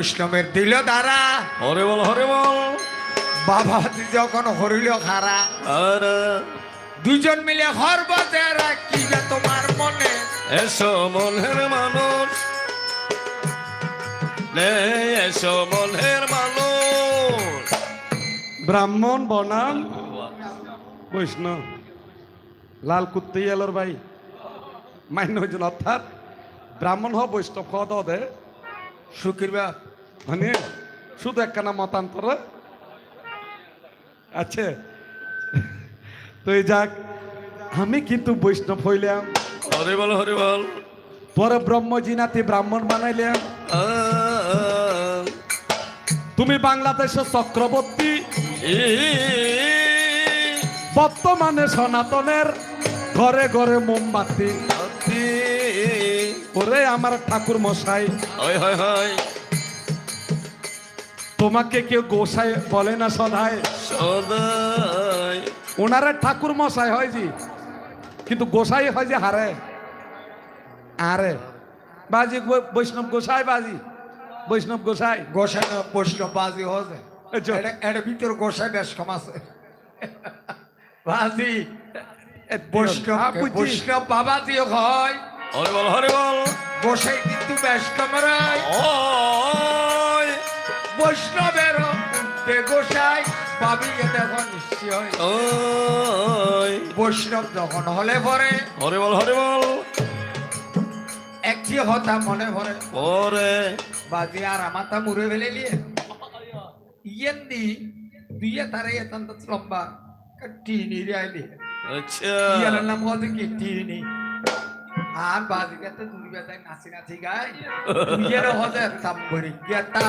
বৈষ্ণবের দিল দ্বারা। হরে বল হরে বল। বাবা যখন হরিল খারা আর। দুজন মিলে হর বাজারা কি যে তোমার মনে। এসো মনের মানুষ। নে এসো মনের মানুষ। ব্রাহ্মণ বনাম বৈষ্ণব লাল কুত্তি এলোর ভাই। মান্য হয়েছেন অর্থাৎ ব্রাহ্মণ হ বৈষ্ণব হ দে সুখীর বাপ মানে শুধু একখানা মতান্তর? আছে তো এই যাক আমি কিন্তু বৈষ্ণব হইলাম। হরে বল হরে বল। পরে ব্রহ্মজিনাতি ব্রাহ্মণ বানাইলাম তুমি বাংলাদেশের চক্রবর্তী। বর্তমানে সনাতনের ঘরে ঘরে মোমবাতি। ওরে আমার ঠাকুর মশাই হয় হয় হয়। তোমাকে কেউ গোসাই বলে না সদায় সদাই। ওনারা ঠাকুর মশাই হয় জি। কিন্তু গোসাই হয় যে হারে। আরে। বাজি বৈষ্ণব গোসাই বাজি। বৈষ্ণব গোসাই। গোসাই না, বৈষ্ণব বাজি চল। এর ভিতর গোসাই বেশ কম আছে। বাজি। এ, বৈষ্ণব হ্যাঁ, বুঝছি। বৈষ্ণব বাবাজি হয়। হরে বল হরে বল গোসাই কিন্তু বেশ কম রায় বৈষ্ণবের উর্ধে গোসাই পাবিয়ে দেখো নিশ্চয়। বৈষ্ণব যখন হলে পরে হরে বল হরে বল। একটি হতা মনে ভরে ওরে বাজি আর আমাতা মুড়ে ফেলে লিয়ে ইয়েন দি দুইয়ে তারে এতান্ত লম্বা টিনি রাইলি আচ্ছা। ইয়ার নাম হতে কি? টিনি। আর বাজি গেতে দুই বেতায় নাচি নাচি গায়। দুইয়ের হতে তাম্বরি গেতা।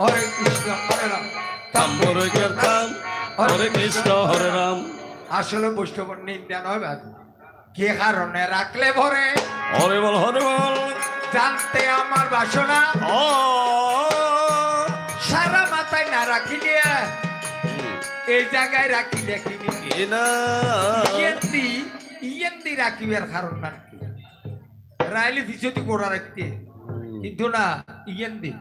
হরে কৃষ্ণ হরে রাম। তাম্বরে কীর্তন হরে কৃষ্ণ হরে রাম। আসলে বৈষ্ণব নিন্দা নয় বাজি। কে কারণে রাখলে ভরে? হরে বল হরে বল। জানতে আমার বাসনা। ও। সারা মাথায় না রাখি দিয়ে এই জায়গায় রাখি দেখিনি কিনা ইয়েন্দি ইয়েন্দি রাখিবার কারণ না কি রাইলি পিছতি করা রাখতে কিন্তু না ইয়েন্দি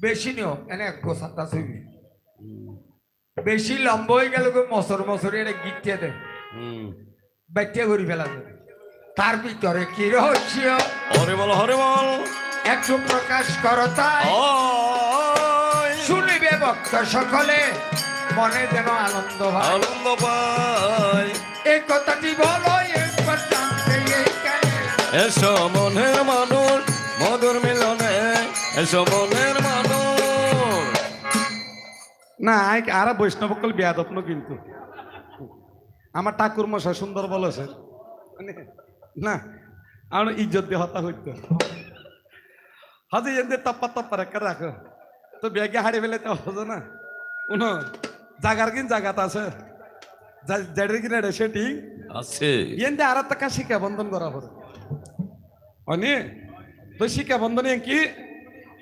বেশি নিও এনে গোসাতা ছবি বেশি লম্ব হয়ে গেল মসর মসর এটা গিটিয়ে দেয় হুম। ব্যাটিয়া করে ফেলা দেয় তার ভিতরে কি রহস্য হরে বল হরে বল একটু প্রকাশ করো তাই শুনিবে ভক্ত সকলে মনে যেন আনন্দ হয় আনন্দ পাই এই কথাটি বলো। এসো মনের মানুষ মধুর মিলনে এসো মনের মানুষ। না আর বৈষ্ণব কল বিয়াদপ্ন কিন্তু। আমার ঠাকুর মশাই সুন্দর বলেছে না আমার ইজ্জত দিয়ে হতা হইতো হাজি এদের তপ্পা তপ্পা রেখে রাখো। তো ব্যাগে হারিয়ে ফেলে তো হতো না। উনো জাগার কিন জাগাত আছে। জেডের কিনা রে সেটি। আছে। এন আর টাকা শিক্ষা বন্ধন করা পড়ে অনি তো শিক্ষা বন্ধন কি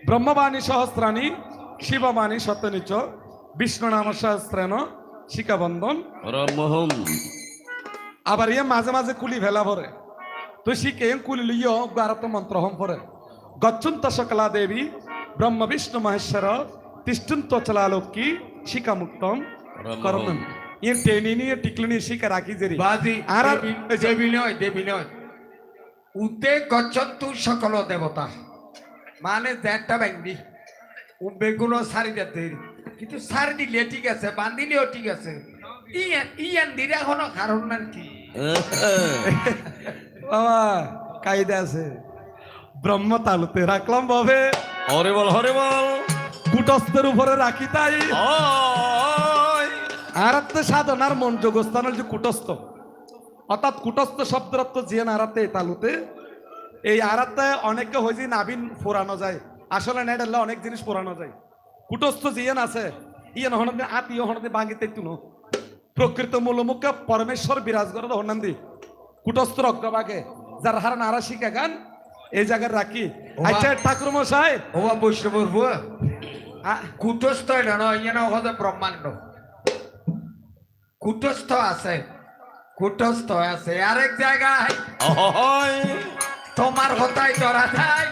ব্রহ্মবাণী সহস্রাণী শিববাণী সত্যনিচ বিষ্ণু নাম সহস্রাণ শিক্ষা বন্ধন রামহম আবার ইয়ে মাঝে মাঝে কুলি ভেলা ভরে। তো শিখে কুলি লিও গারত মন্ত্র হম পরে গচ্ছন্ত সকলা দেবী ব্রহ্ম বিষ্ণু মহেশ্বর তিষ্ঠন্ত চলালোকি শিকা মুক্তম করমন ইয়ে টেনি নিয়ে টিকলিনি শিকা রাখি জেরি। বাজি আর দেবী নয় দেবী নয়। উদ্দে গচ্ছন্তু সকল দেবতা। মানে দেড়টা ব্যাংদি বেগুনো সারি দিতে। কিন্তু সারি দিলে ঠিক আছে বান্ধিলেও ঠিক আছে ইয়ান ইয়ান দিলে এখনও কারণ না কি? বাবা কায়দা আছে। ব্রহ্ম তালুতে রাখলাম ভাবে হরে বল হরে বল কুটস্থের উপরে রাখি তাই। আর সাধনার মন যোগস্থানের যে কুটস্থ। অর্থাৎ কুটস্থ শব্দের অর্থ জিয়ান আরাতে তালুতে এই আরাতে অনেকে হয়েছে নাবিন ফোরানো যায়। আসলে নেট হলে অনেক জিনিস ফোরানো যায়। কুটস্থ জিয়ান আছে ইয়ান হনদে আত্মীয় হনদে বাঙ্গিতে তুনো প্রকৃত মূলমুখে পরমেশ্বর বিরাজ করে হনান্দি কুটস্থ অগ্রভাগে যার হার নারা শিখে গান এই জায়গায় রাখি। আচ্ছা ঠাকুর মশাই ওবা আ- কুটস্থ এটা নয় ইয়ান হতে ব্রহ্মাণ্ড। কুটস্থ আছে। কুটস্থ আছে আরেক জায়গায়। তোমার হতাই ধরা যায়।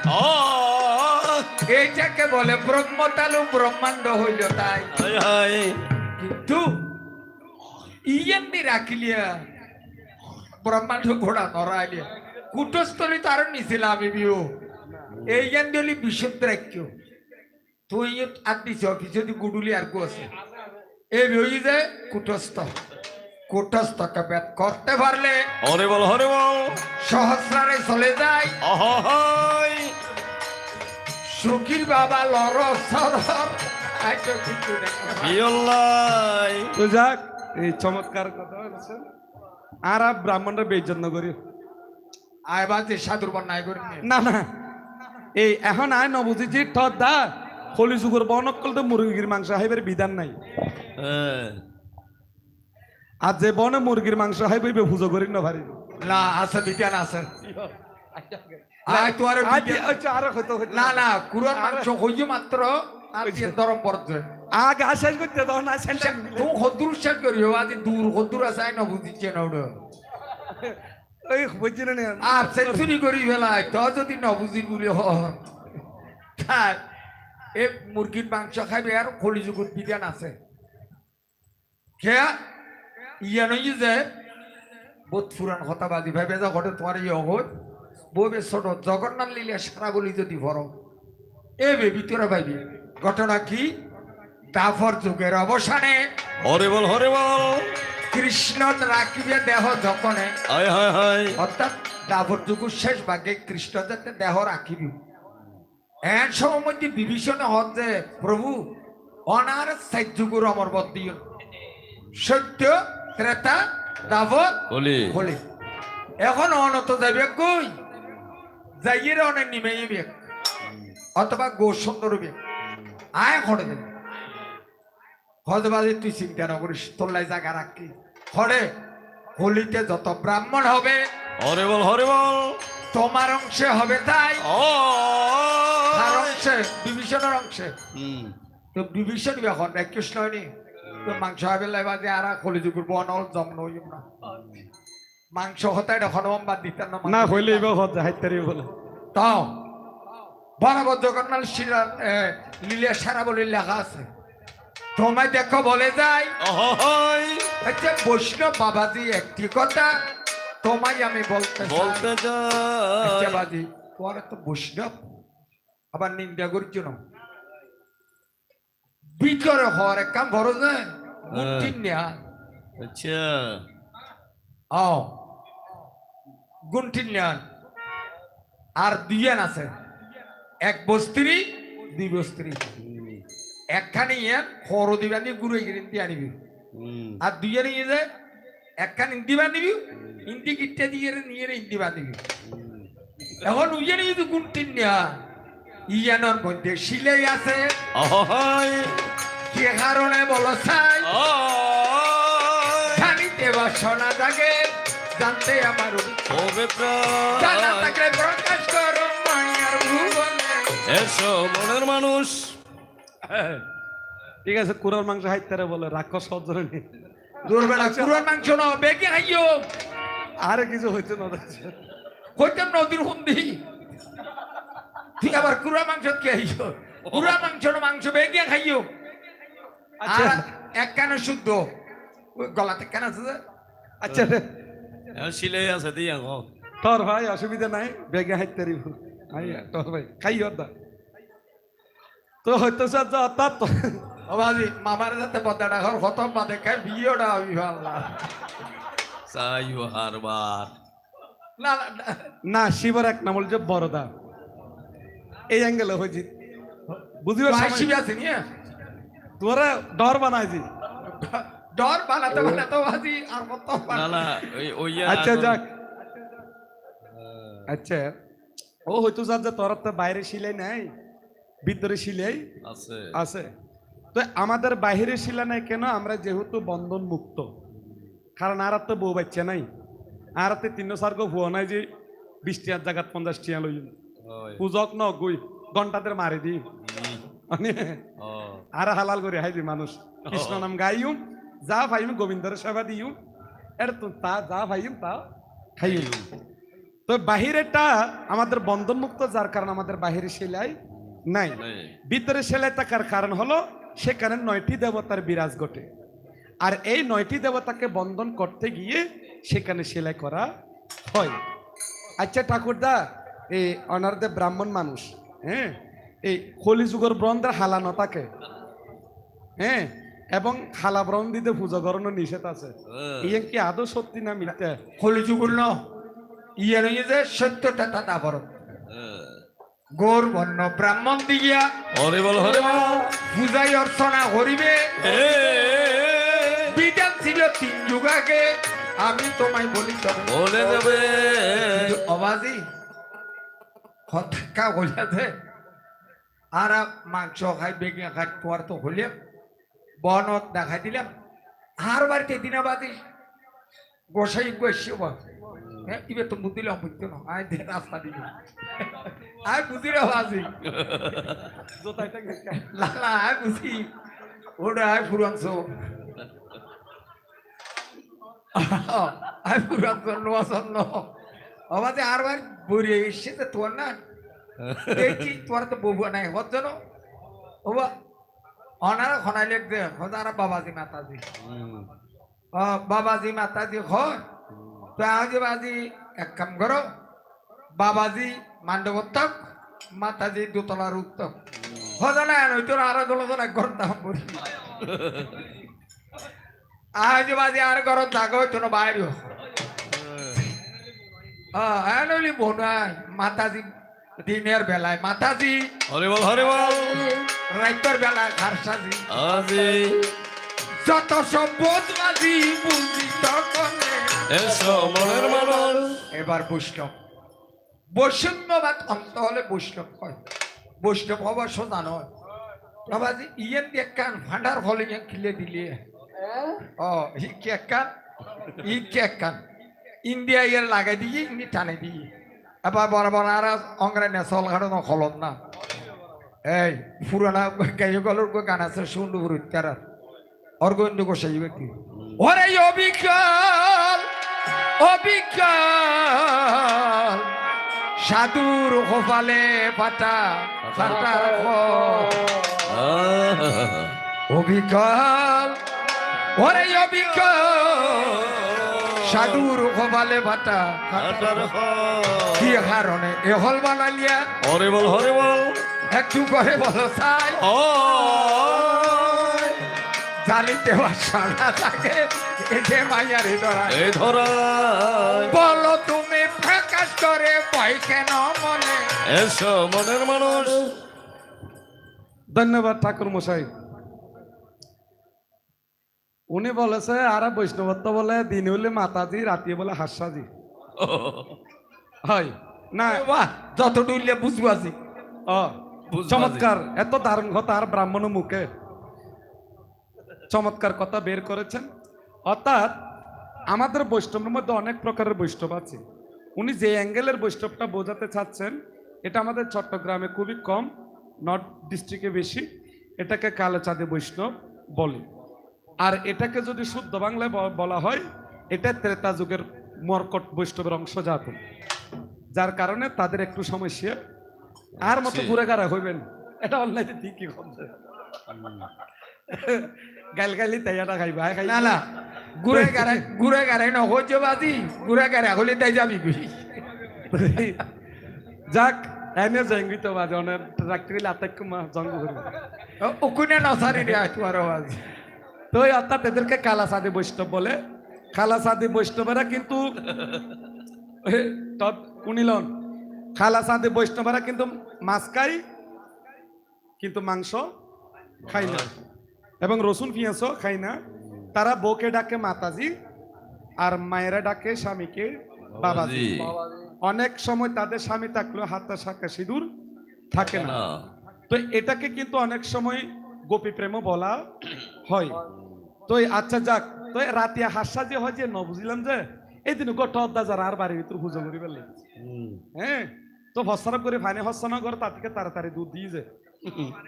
এইটাকে বলে ব্রহ্মতালু ব্রহ্মাণ্ড হইল তাই। কিন্তু ইয়েন্দি রাখিলিয়া ব্রহ্মাণ্ড ঘোড়া নড়াইলিয়া। কুটস্থলী তো আরও নিছিল আমি বিও এই জ্ঞান হলি বিশুদ্ধ রাখ্য তুই আর দিছ কিছু গুডুলি আর কু আছে। এই রই যে কুটস্থ কুটস্থকে বেদ করতে পারলে হরে বল হরে বল। সহস্রারে চলে যায় আহাই সুখীর বাবা লর সর আইতো কিন্তু দেখো। তো যাক এই চমৎকার কথা বলেছেন। আর আপ ব্রাহ্মণরা বেজন্য করি আয় বাজে সাধুর বন্যায় করে না না। এই এখন আয় নবুঝি যে ঠদ দা হলি যুগের বনকল তো মুরগির মাংস হাইবের বিধান নাই। হ্যাঁ আর যে বনে মুরগির মাংস হাইবে পুজো করি না ভারি। না আছে বিজ্ঞান আছে। আচ্ছা না না কুরআন মাংস হইছে মাত্র দরম পড়ছে আগে আশাস করতে দাও না সেন্টার তো হদুর শেষ করিও আজ দূর হদুর আছে না বুঝিছে না ওটা ওই বুঝছি না আর সেঞ্চুরি করি ফেলায় তো যদি না বুঝি বলি হ। তাই এ মুরগির মাংস খাইবে আর খলি যুগুর বিধান আছে। খেয়া ইয়া নই যে বহুত ফুরান কথা বাজি ভাইবে যা ঘটে তোমার ইয়ে হত বউবে ছোট জগন্নাথ লিলে সারা বলি যদি ভর। এ বে ভিতরে ভাইবি ঘটনা কি? দাফর যুগের অবসানে হরে বল হরে বল। কৃষ্ণ রাখিবে দেহ যখনে অর্থাৎ দাভর যুগুর শেষ ভাগে কৃষ্ণ যাতে দেহ রাখিবি। এন সময় বিভীষণে হন যে প্রভু অনার সাইড যুগুর অমরবত দিও। সত্য ত্রেতা বলি হলে। এখন অনত যাবে কই? যাইয়ের অনেক নিমে যাবে অথবা গো সুন্দর হবে আয় খড়ে দেবে হজবাজি তুই চিন্তা না করিস তোল্লাই জায়গা রাখি খড়ে হোলিতে যত ব্রাহ্মণ হবে হরে বল হরে বল। তোমার অংশে হবে তাই। অংশে বিভীষণের অংশে। তো বিভীষণ এখন কৃষ্ণ হয়নি মাংস হবে লাইবাজে আর বনল জন্ম হইব না মাংস হতাই হনুমান বাদ দিতেন না না হইলে এবার হত হাইতারি বলে। তাও। বরাবর জগন্নাথ শিলার লীলা সারা বলে লেখা আছে। তোমায় দেখো বলে যায় আহাই আচ্ছা বৈষ্ণব বাবাজি একটি কথা তোমায় আমি বলতে। বলতে আচ্ছা চাই বাজি পরে তো বৈষ্ণব আবার নিন্দা করছ না? ভিতরে হওয়ার এক কাম যায় মুক্তি নেয়া। আচ্ছা। আও। নেন আর দুইয়ান আছে। এক বস্ত্রী দুই বস্ত্রী। একখানি ইয়ান খরো দিবা দিয়ে গুরু গিরিন দিয়ে আনিবি। আর দুইয়ান ইয়ে যে একখান ইন্দি বান্ধিবি ইন্দি গিটটা দিয়ে নিয়ে ইন্দি বান্ধিবি এখন উইয়ান যদি গুন্ঠিন নেয়া। ইয়ানোর মধ্যে শিলেই আছে। কি কারণে বলো চাই আয়। জানিতে বা শোনা জাগে জানতে আমার জানা থাকলে প্রকাশ করো মায়ার ভুবনে। এসো মনের মানুষ। ঠিক আছে কুড়ার মাংস হাইতারে বলে রাক্ষস সজ্জরে নেই। দুর্বেলা কুরবান মাংস ন বেগে খাইও আরে কিছু হইতে না হইতাম নদীর হুন্দি তুই আবার কুড়া মাংস কে খাইও কুড়া মাংস ন মাংস বেগে খাইও। আর এক কানে শুদ্ধ। ওই গলাতে কেন আছে যে? আচ্ছা। রে আছে দিয়া গো তোর ভাই অসুবিধা নাই বেগে তোর ভাই খাই তো হয়তো স্যার যা অর্থাৎ ও মামার যাতে পদাটা ঘর খতম বাদে খাই বিয়েটা আমি হারবার না না, শিবর এক নাম যে বড়দা এই অ্যাঙ্গেলে হয়েছি। আইসিবি আছে নিয়ে তোরা ডর বানাইছি। ডর বানাতে বানাতে বাজি আর কত না না ওই ওই আচ্ছা যাক। আচ্ছা। ও হয়তো যার যে তোর তো বাইরে সিলাই নাই ভিতরে সিলাই আছে। আছে। তো আমাদের বাইরে শিলা নাই কেন? আমরা যেহেতু বন্ধন মুক্ত। কারণ আর তো বউ বাচ্চা নাই। আর তো তিন সার্গ ভুয়া নাই যে বিশ টিয়ার জায়গাত পঞ্চাশ টিয়া লই পূজক ন গই ঘন্টাদের মারি দি আর হালাল করে হাইবি মানুষ। কৃষ্ণ নাম গাইম যা ভাইম গোবিন্দর সেবা দিম এর তো তা যা ভাইম তা খাইম তো বাহিরেটা আমাদের বন্ধন মুক্ত যার কারণে আমাদের বাহিরে সেলাই নাই। নাই। ভিতরে সেলাই থাকার কারণ হলো সেখানে নয়টি দেবতার বিরাজ ঘটে। আর এই নয়টি দেবতাকে বন্ধন করতে গিয়ে সেখানে সেলাই করা হয়। আচ্ছা ঠাকুরদা এই অনারদে ব্রাহ্মণ মানুষ হ্যাঁ? এই কলিযুগের ব্রন্দের হালানো থাকে। হ্যাঁ এবং হালা ব্রণ দিতে পুজো করানো নিষেধ আছে। হ্যাঁ। ইয়ে কি আদৌ সত্যি না মিথ্যা? হলি যুগুল ইয়ে নয় যে সত্যটা তাতা বড় গোর গৌর বর্ণ ব্রাহ্মণ দিয়া হরি বল হরি বল। পূজাই অর্চনা করিবে। এ, বিধান ছিল তিন যুগ আগে। আমি তোমায় বলি তবে। বলে যাবে। অবাজি হত্যা হলিয়াছে আর মাংস খাই বেগে খাই তোমার তো হলিয়া বনত দেখাই দিলাম। আর বাড়িতে দিনা বাদি গোসাই গোসি ইবে তো বুঝিলাম বুঝতে আয় দে রাস্তা দিবি আয় বুঝিলাম বাজি লালা, আয় বুঝি ওটা আয় ফুরাংশ আয় ফুরাংশ নোয়া অবাধে আর বার বরিয়ে এসছে তো তোর না। দেখছি তোর তো বউ নাই। হত যেন। ওবা অনারা খনাই লেখ দে হজারা বাবাজি মাতাজি। অ বাবাজি মাতাজি হয় তো আজি বাজি এক কাম করো বাবাজি মান্ডবত্তক মাতাজি দোতলার উত্তক। হজানা নইতো আর দলজন এক দাম করি আজ বাজি আর ঘর জাগো হইতো না বাইরে হ্যাঁ নইলি বনাই মাতাজি দিনের বেলায়। মাতাজি। হরি বল হরি বল। রাইতর বেলায় খারসাজি আজি যত সম্পদ বাজি বুঝি এসো মনের মানুষ। এবার বৈষ্ণব। বৈষ্ণবাদ অন্ত হলে বৈষ্ণব হয়। বৈষ্ণব হবার সোজা নয়। বাবাজি ইয়েন দিয়ে কান ভান্ডার হলে ইয়ে খিলে দিলে। ও ই কে কান? ই কে কান? ইন্ডিয়া ইয়ের লাগাই দিয়ে ইনি টানে দিয়ে। এবার বড় বড় আর অঙ্গরে নেশল ঘাড়ো খলত না। এই, পুরানা গায়কগুলোর গান আছে? সুন্দর হত্যারা অর্গন্ড গোসাই ব্যক্তি। ওরে অবিকল অবিকল, সাধুর কপালে পাতা পাতার অবিকল, ওরে অবিকল, সাধুর কপালে পাতা কি কারণে এ হল বানালিয়া হরি বল হরি বল। একটু করে বলো চাই ও জানিতে সারা থাকে মাইয়ারি ধরা এই ধরায় বলো তুমি প্রকাশ করে ভয় কেন মনে? এসো মনের মানুষ। ধন্যবাদ ঠাকুর মশাই। উনি বলেছে আর বৈষ্ণবত্ব বলে দিন হলে মাতাজি রাতে বলে হাস্যাজি হয়। না। বাহ যত ডুললে বুঝব আছি ও। চমৎকার, এত দারুণ কথা আর ব্রাহ্মণ মুখে। চমৎকার কথা বের করেছেন। অর্থাৎ আমাদের বৈষ্ণবের মধ্যে অনেক প্রকারের বৈষ্ণব আছে। উনি যে অ্যাঙ্গেলের বৈষ্ণবটা বোঝাতে চাচ্ছেন, এটা আমাদের চট্টগ্রামে খুবই কম, নর্থ ডিস্ট্রিক্টে বেশি। এটাকে কালোচাঁদে বৈষ্ণব বলে। আর এটাকে যদি শুদ্ধ বাংলায় বলা হয়, এটা ত্রেতা যুগের মর্কট বৈষ্ণবের অংশ যার কারণে তাদের একটু সমস্যা আর মতো। ঘুরে গাড়া হইবেন এটা অনলাইনে ঠিকই করছে গাইল গাইলি তাইয়াটা খাইবা খাই না না। ঘুরে গাড়াই ঘুরে গাড়াই না হচ্ছে বাজি। ঘুরে গাড়াই হলে তাই যাবি গুলি যাক এনে জঙ্গিত বাজে অনেক রাত্রি লাতাক জঙ্গ করবে ওখানে নসারি রে তোমার আওয়াজ তো অর্থাৎ এদেরকে কালাসাদি বৈষ্ণব বলে। খালাসাদি বৈষ্ণবেরা কিন্তু তৎ উনিলন খালাসাদি বৈষ্ণবেরা কিন্তু মাছ খাই কিন্তু মাংস খাই না। এবং রসুন পেঁয়াজও খাই না। তারা বউকে ডাকে মাতাজি আর মায়েরা ডাকে স্বামীকে বাবাজি। অনেক সময় তাদের স্বামী থাকলেও হাতে শাখা সিঁদুর থাকে না। তো এটাকে কিন্তু অনেক সময় গোপী প্রেমও বলা হয়। তো আচ্ছা যাক তো রাতিয়া হাসা যে হয় যে ন বুঝলাম যে এই দিন গোটা অদ্দা যারা আর বাড়ির ভিতর পুজো করি পেলে। হ্যাঁ? তো হস্তানা করে ফাইনে হস্তানা করে তার থেকে তাড়াতাড়ি দুধ দিয়ে যে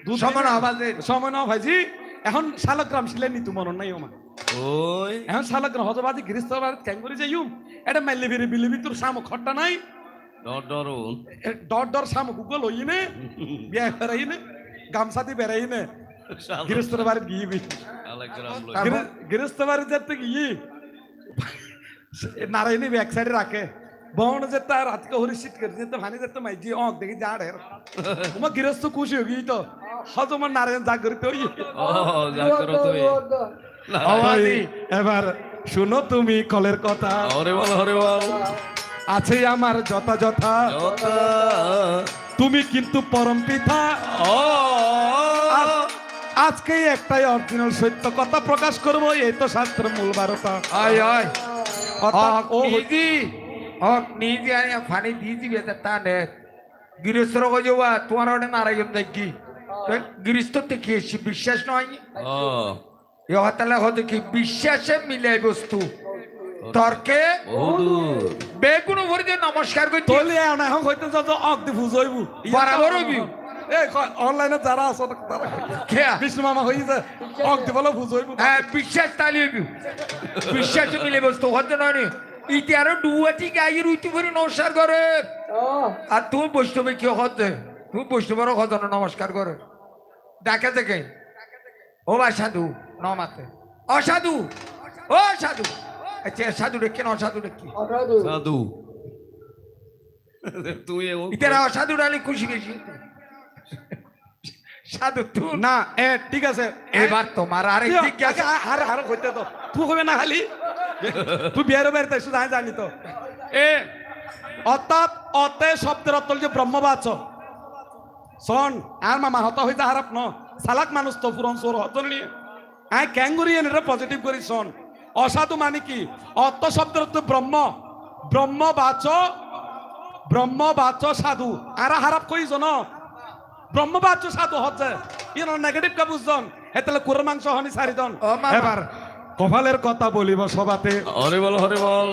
দুধ সমান আওয়াজে সময় না ভাইজি এখন শালগ্রাম ছিলেন নিতু মরণ নাই ওমা। ওই। এখন শালগ্রাম হতবাদি গৃহস্থ বাড়িতে ক্যাং করে যাইম এটা মাইলে বেরি বিলি ভিতর সামো খট্টা নাই। ডর ডরুন। ডর ডর সাম গুগল হইনে বিয়া বেড়াইনে গামছা দি বেড়াইনে গৃহস্থর বাড়ি গিয়ে? গৃহস্থ বাড়ি যেতে গিয়ে নারায়ণী ব্যাক সাইডে রাখে বন যেতে আর আজকে হরি শীত করে যেতে ভানি যেতে মাইজি অক দেখি যা রে তোমার গৃহস্থ খুশি হয়ে গিয়ে তো হ তোমার নারায়ণ জাগরিত হই যা তুমি এবার শুনো তুমি কলের কথা হরে বল হরে বল আছে আমার যথাযথা যথা তুমি কিন্তু পরম পিতা আজকে একটাই অরিজিনাল সত্য কথা প্রকাশ করব এই তো শাস্ত্রের মূল বারতা আয় আয় অর্থাৎ ও ও হই- নিজি ও নিজি আনি ফানি দিজি বেতা টানে গৃহস্থর গজবা তোমার ওটা নারায়ণ দেখি। গৃহস্থ থেকে এসে বিশ্বাস নয়? ও। এ হতালে হতে কি বিশ্বাসে মিলে বস্তু। তর্কে বহুদূর। বেগুন ভরে নমস্কার তলি এনে এখন হইতে যত অক দি বুঝ হইবু। বরাবর হইবি। এই অনলাইনে যারা আছে তারা বিষ্ণু মামা হইছে। অক দি বলে বুঝ হইবু। হ্যাঁ বিশ্বাস তালি বিশ্বাসে মিলে বস্তু হতে নয় ইতি আরও ডুয়াটি গাইয়ের উইটি ভরে নমস্কার করে। আর তুমি বৈষ্ণবে কি হতে? তুমি বৈষ্ণবের হতে না নমস্কার করে। ডাকে দেখে। ও বা সাধু নমাতে। অসাধু ও সাধু। আচ্ছা সাধু রেখে না অসাধু রেখে সাধু। তুই ও ইতারা অসাধু ডালি খুশি বেশি। সাধু তুই না এ ঠিক আছে। এবার তোমার আরে জিজ্ঞাসা হার হার হইতে তো। তুই হবে না খালি। তুই বিয়ের বেরতে শুধু আমি জানি তো। এ অর্থাৎ অতে শব্দের অর্থ যে ব্রহ্মবাচ। শোন আর মামা হত হইতে হারাপ ন সালাক মানুষ তো পুরন সোর হত নিয়ে আই ক্যাঙ্গুরি এনে পজিটিভ করি শোন। অসাধু মানে কি? অর্থ শব্দের অর্থ ব্রহ্ম। ব্রহ্মবাচ ব্রহ্মবাচ সাধু। আর হারাপ কইছ ন? ব্রহ্মবাচ্য সাধু হচ্ছে। ইন নেগেটিভ কা বুঝজন এতলে কুকুর মাংস হনি সারিদন। এবার কপালের কথা বলিব সবাতে হরে বল হরে বল।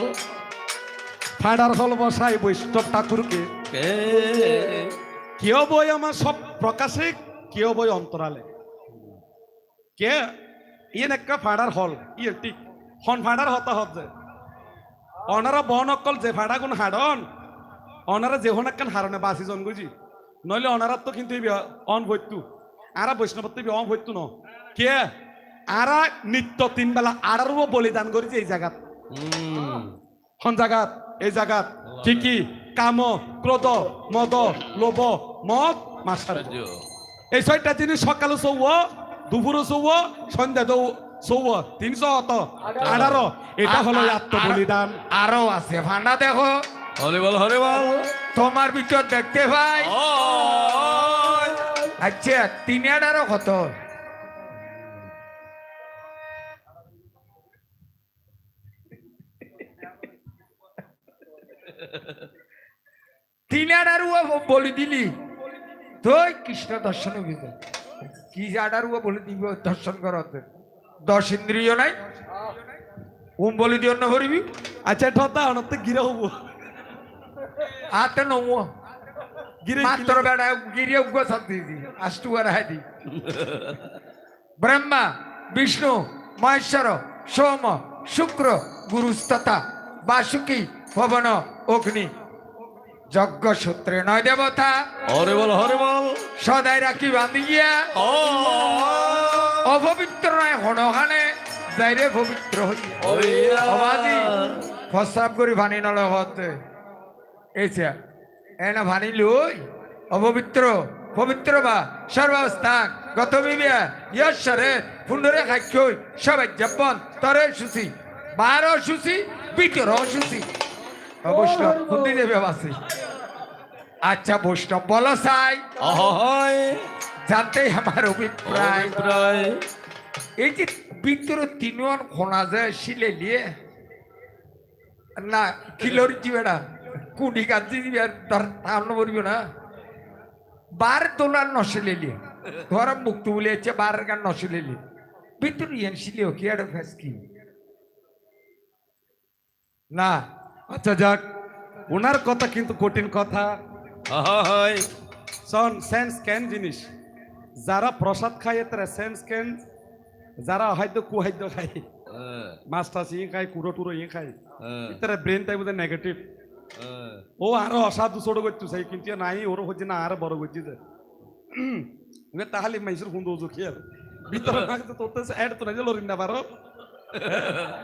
ফাডার হল বসাই বৈষ্ণব ঠাকুরকে। কে? কেউ বই আমার সব প্রকাশে কেউ বই অন্তরালে? কে? ইয়ে একটা ফাডার হল ইয়ে ঠিক। হন ফাডার হতা হচ্ছে। অনারা বন অকল যে ফাডা গুণ হাডন অনারা যে হন একখান হারনে বাসি জন বুঝি। নইলে অনারার তো কিন্তু অন ভৈতু আরা বৈষ্ণবত্ব অন ভৈতু ন? কে? আরা নিত্য তিন বেলা আড়ারও বলিদান করেছে এই জায়গাত হন জাগাত এই জাগাত। কি কি? কাম ক্রোধ মদ লোভ মদ মাসার এই ছয়টা জিনিস সকালে চৌব দুপুরে চৌব সন্ধ্যা দৌ চৌব তিনশো অত। আঠারো। এটা হলো আত্মবলিদান। আরও আছে। ভান্ডা দেখো। হরে বল হরে বল। তোমার ভিতর দেখতে ভাই ও আচ্ছা তিন আরও কত? তিন আড়ার বলি দিলি? তুই কৃষ্ণ দর্শন ভিতর। কি আড়ার বলে দিব দর্শন করতে দশ ইন্দ্রিয় নাই। ওম বলি দিও না করিবি আচ্ছা ঠতা অনতে গিরে হব। মাত্র বেড়া গিরিয়ে উগ্র শান্তি দি আষ্টু আর হাদি ব্রহ্মা বিষ্ণু মহেশ্বর সোম শুক্র গুরুস্ততা বাসুকি পবন অগ্নি। যজ্ঞ সূত্রে নয় দেবতা। হরে বল হরে বল। সদাই রাখি বান্ধি গিয়া ও অপবিত্র নয় হনহানে। যাইরে পবিত্র হইয়া। অবাদি প্রস্রাব করি ভানি নলে হতে এইসা এনা ভানি লই অপবিত্র পবিত্র বা সর্বাবস্থান গত বিবিয়া ঈশ্বরে পুনরে খাক্ষই সবাই যাপন তরে সুসি বারো সুসি ভিতর সুসি বৈষ্ণব বুদ্ধি দেবে বাসি। আচ্ছা বৈষ্ণব বলো সাই। জানতে আমার অভিপ্রায়। প্রায় এই যে ভিতরে তিনজন খোনা যায় শিলে নিয়ে না কিলোর দিবে কুড়ি কাঁদি দিবে আর তার বলবি না বার তোলার নশিলে নিয়ে ধর মুক্ত বলেছে বার গান নশিলে নিয়ে ভিতরে ইয়ান শিলে কি আর ফেস কি? না। আচ্ছা যাক ওনার কথা কিন্তু কঠিন কথা। হয় শোন সেন্স ক্যান জিনিস। যারা প্রসাদ খায় তারা সেন্স ক্যান যারা হয়তো কুহাদ্য খায় মাছটা ইয়ে খায় কুড়ো টুরো ইয়ে খায় তারা ব্রেন টাইপ নেগেটিভ হ্যাঁ। ও আরও অসাধু ছোট করতে চাই কিন্তু নাই ওর হচ্ছে না আর বড় করছে যে তাহলে মাইসের হুন্দু উজু খেয়ে ভিতরে না তো তোর অ্যাড তো নাই যে লরিন না পারো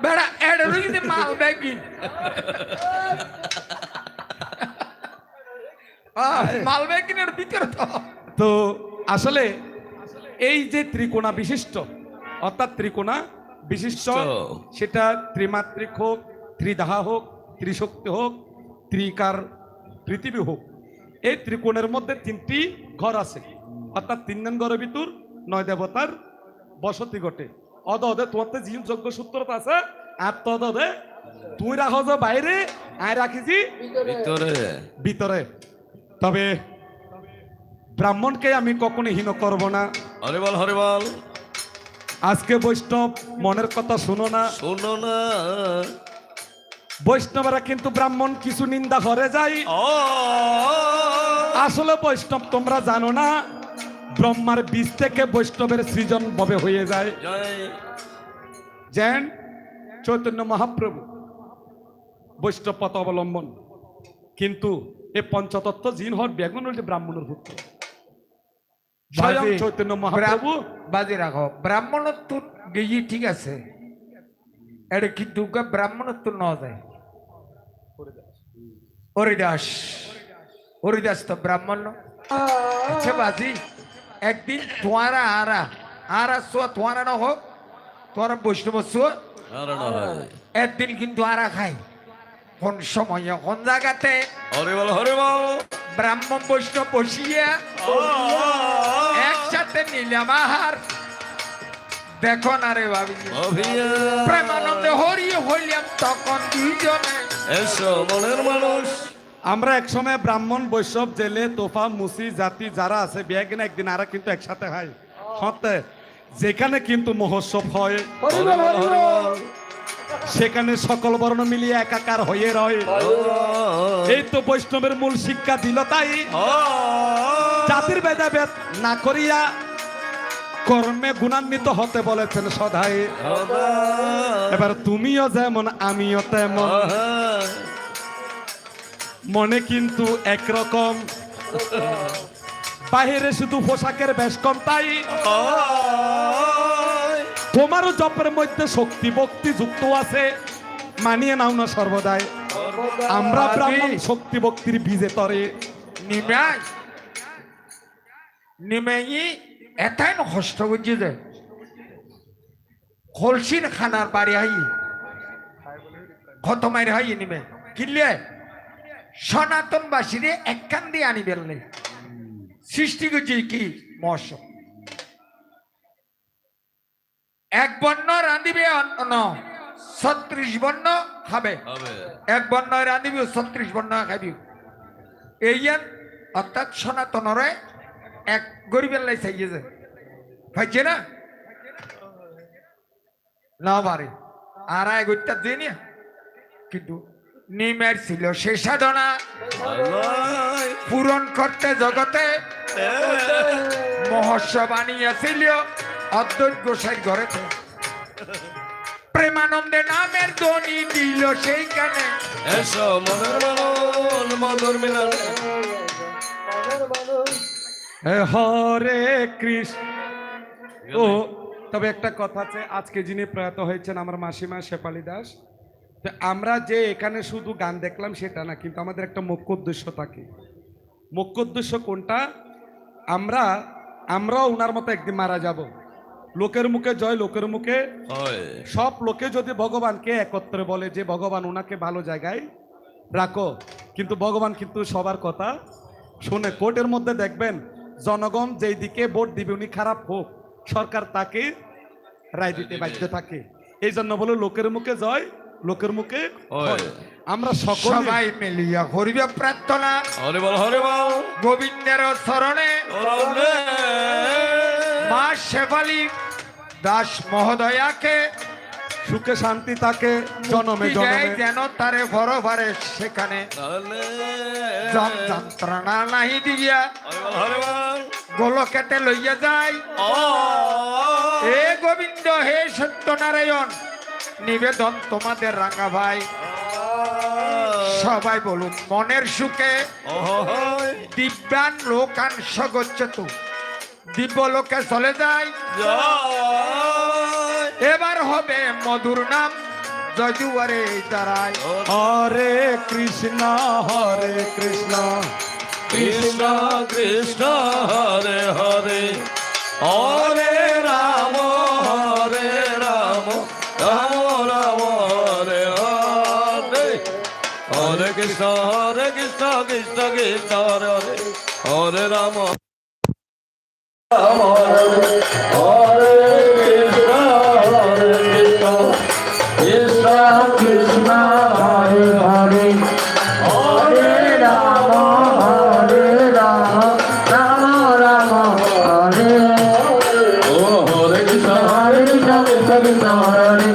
বেড়া এড়ে রইতে মাল ব্যাগি মাল ব্যাগিনের ভিতরে তো তো আসলে এই যে ত্রিকোণা বিশিষ্ট অর্থাৎ ত্রিকোণা বিশিষ্ট সেটা ত্রিমাত্রিক হোক ত্রিদাহা হোক ত্রিশক্তি হোক ত্রিকার পৃথিবী হোক এই ত্রিকোণের মধ্যে তিনটি ঘর আছে। অর্থাৎ তিন দিন ঘরের ভিতর নয় দেবতার বসতি ঘটে। অদ অদে তোমার জিন যজ্ঞ সূত্রতা আছে আর তদ অদে তুই রাখো যে বাইরে আয় রাখিছি ভিতরে। ভিতরে। তবে ব্রাহ্মণকে আমি কখনো হীন করব না। হরে বল হরে বল আজকে বৈষ্ণব মনের কথা শুনো না। শোনো না। বৈষ্ণবরা কিন্তু ব্রাহ্মণ কিছু নিন্দা করে যায় আসলে বৈষ্ণব তোমরা জানো না ব্রহ্মার বীজ থেকে বৈষ্ণবের সৃজন ভবে হয়ে যায়। জয়। যেন চৈতন্য মহাপ্রভু বৈষ্ণব পথ অবলম্বন। কিন্তু এ পঞ্চতত্ত্ব জিন হর বেগুন হল যে ব্রাহ্মণের পুত্র। স্বয়ং চৈতন্য মহাপ্রভু বাজে রাখো ব্রাহ্মণত্ব গিয়ে ঠিক আছে। এটা কিন্তু ব্রাহ্মণত্ব ন যায় হরিদাস হরিদাস তো ব্রাহ্মণ আচ্ছা বাজি একদিন তোমারা আরা আরা সোয়া তোমারা না হোক তোমারা বৈষ্ণব সোয়া আর না একদিন কিন্তু আরা খাই কোন সময় কোন জায়গাতে হরে বল হরে বল ব্রাহ্মণ বৈষ্ণব বসিয়া একসাথে নিলাম আহার দেখো না রে ভাবি প্রেমানন্দে হরি হইলাম তখন দুইজনে। এসো মনের মানুষ। আমরা একসময় ব্রাহ্মণ বৈষ্ণব জেলে তোফা মুসি জাতি যারা আছে বিয়াগিনা একদিন আরা কিন্তু একসাথে হয়। হতে যেখানে কিন্তু মহোৎসব হয় সেখানে সকল বর্ণ মিলিয়ে একাকার হয়ে রয়। এই তো বৈষ্ণবের মূল শিক্ষা দিল তাই। জাতির ভেদাভেদ না করিয়া কর্মে গুণান্বিত হতে বলেছেন সদাই। এবার তুমিও যেমন আমিও তেমন। মনে কিন্তু একরকম। বাহিরে শুধু পোশাকের বেশ কম তাই। তোমারও জপের মধ্যে শক্তি ভক্তি যুক্ত আছে। মানিয়ে নাও না সর্বদাই। আমরা ব্রাহ্মণ শক্তি ভক্তির বীজে তরে। নিমাই। নিমাই। এটাই কষ্ট করছে যে। খলসির খানার বাড়ি হাই কত মাইর হাই নিবে কিনলে সনাতনবাসীরে একখান দিয়ে আনি বেললে সৃষ্টি করছে কি মশ এক বর্ণ রাঁধিবে অন্য ছত্রিশ বর্ণ খাবে। এক বর্ণ রাঁধিবি ছত্রিশ বর্ণ খাবি এই অর্থাৎ সনাতনরে এক গরিবের লাই চাইছে পাইছে না? না পারে। আর এক গরিবটা দিয়ে নিয়ে। কিন্তু নিমের ছিল সে সাধনা। পূরণ করতে জগতে। মহস্য বানিয়েছিল অদ্বৈত গোসাই ঘরেতে প্রেমানন্দে নামের ধ্বনি দিল সেইখানে। এসো মনের মানুষ মধুর মিলন। হরে কৃষ্ণ। ও তবে একটা কথা আছে আজকে যিনি প্রয়াত হয়েছেন আমার মাসিমা শেফালি দাস তো আমরা যে এখানে শুধু গান দেখলাম সেটা না কিন্তু আমাদের একটা মুখ্য উদ্দেশ্য থাকে। মুখ্য উদ্দেশ্য কোনটা? আমরা আমরাও ওনার মতো একদিন মারা যাব। লোকের মুখে জয় লোকের মুখে সব লোকে যদি ভগবানকে একত্রে বলে যে ভগবান ওনাকে ভালো জায়গায় রাখো। কিন্তু ভগবান কিন্তু সবার কথা শুনে। কোর্টের মধ্যে দেখবেন জনগণ যেই দিকে ভোট দিবে উনি খারাপ হোক সরকার তাকে রায় দিতে বাধ্য থাকে। এই জন্য বলে লোকের মুখে জয় লোকের মুখে। আমরা সকলে সবাই মিলিয়া করিবে প্রার্থনা। হরে বল হরে বল। গোবিন্দের চরণে মা শেফালি দাস মহোদয়াকে সুখে শান্তি তাকে জনমে জনমে। যেন তারে বরবারে সেখানে। যন্ত্রণা নাহি দিয়া। গোল কেটে লইয়া যায় হে গোবিন্দ হে সত্যনারায়ণ নিবেদন তোমাদের রাঙা ভাই। সবাই বলুন মনের সুখে দিব্যান লোকান সগোচ্চে তো দিব্য লোকে চলে যায় এবার হবে মধুর নাম। জয়ুয়ারে তারাই। হরে কৃষ্ণ হরে কৃষ্ণ। কৃষ্ণ কৃষ্ণ, হরে হরে। হরে রাম হরে রাম। রাম রাম, হরে হরে। হরে কৃষ্ণ হরে কৃষ্ণ কৃষ্ণ কৃষ্ণ, হরে হরে। হরে রাম রাম, হরে হরে। கருத்தாடு